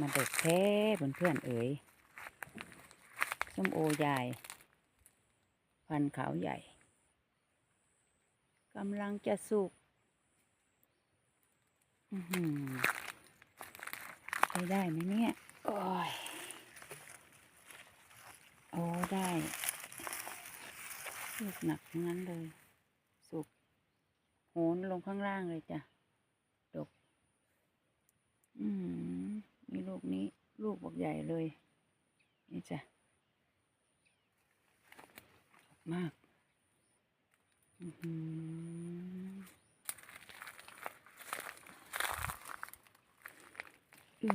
มาดกแท้เพื่อนเพื่อนๆเอ๋ยส้มโอใหญ่ พันขาวใหญ่กำลังจะสุกอื้อหือได้ไหมเนี่ย โอ้ย โอ้ได้ลูกหนักงั้นเลย สุก โหนลงข้างล่างเลยจ้ะ ดก อืม กนี้ลูกบอกใหญ่เลย นี่จ้ะมากอือออื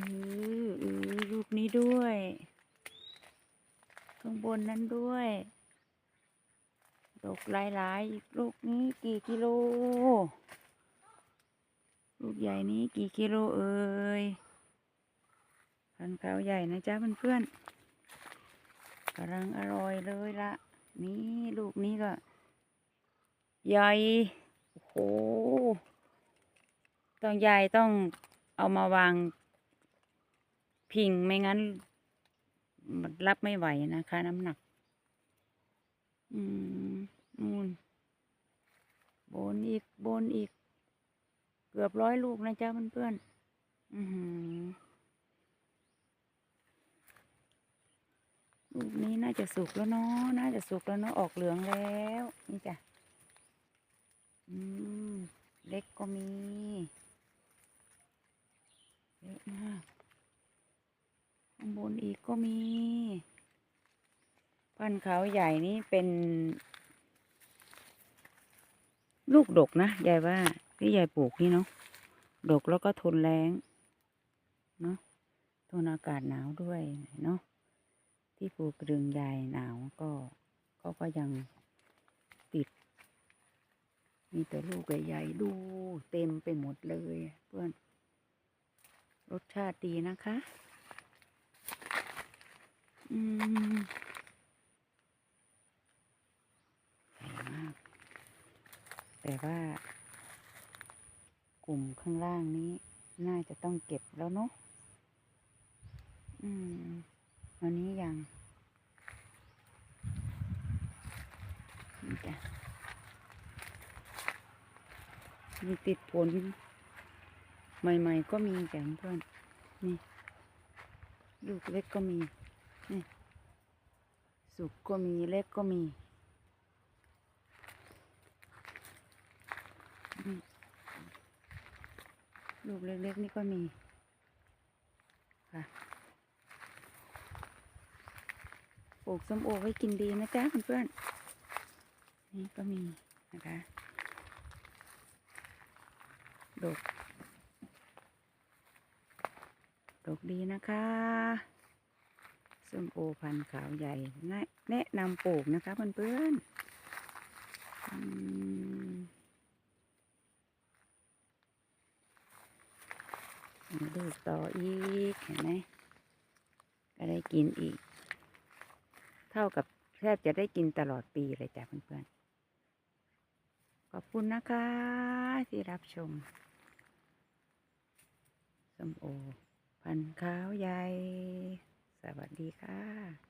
ออือลูกนี้ด้วย ข้างบนนั้นด้วยดกหลายๆอีกลูกนี้กี่กิโล ลูกใหญ่นี้กี่กิโลเอ่ย พันธุ์ขาวใหญ่นะจ๊ะเพื่อนๆกำลังอร่อยเลยละนี่ลูกนี้ก็ ใหญ่ โอ้โห ต้องใหญ่ต้องเอามาวางพิงไม่งั้นมันรับไม่ไหวนะคะน้ำหนัก อืมนู่นบนอีกบนอีก เกือบร้อยลูกนะจ๊ะเพื่อนๆอือหือ ลูกนี้น่าจะสุกแล้วเนาะ น่าจะสุกแล้วเนาะ ออกเหลืองแล้ว นี่จ้ะ อืม เล็กก็มีเยอะมากข้างบนอีกก็มี พันธุ์ขาวใหญ่นี่เป็น ลูกดกนะยายว่าที่ยายปลูกนี่เนาะ ดกแล้วก็ทนแรงเนาะ ทนอากาศหนาวด้วยเนาะ ที่ปลูกระดึงยายหนาวก็เขาก็ยังติด มีแต่ลูกใหญ่ๆดูเต็มไปหมดเลยเพื่อน รสชาติดีนะคะ อืมใหญ่มาก แต่ว่ากลุ่มข้างล่างนี้ น่าจะต้องเก็บแล้วเนาะอืม วันนี้ยังนี่จ้ะมีติดผล ใหม่ ๆ ก็มีจ้ะเพื่อนนี่ลูกเล็กก็มีนี่สุกก็มีเล็กก็มีลูกเล็กๆนี่ก็มีค่ะ ปลูกส้มโอไว้กินดีนะจ๊ะเพื่อนๆนี่ก็มีนะคะดกดกดีนะคะส้มโอพันธุ์ขาวใหญ่ แนะนำปลูกนะคะเพื่อนๆอืมมาดูต่ออีก เห็นไหมก็ได้กินอีก ท่ากับแทบจะได้กินตลอดปีเลยจ้ะเพื่อนๆ ขอบคุณนะคะ ที่รับชมส้มโอ พันธุ์ขาวใหญ่ สวัสดีค่ะ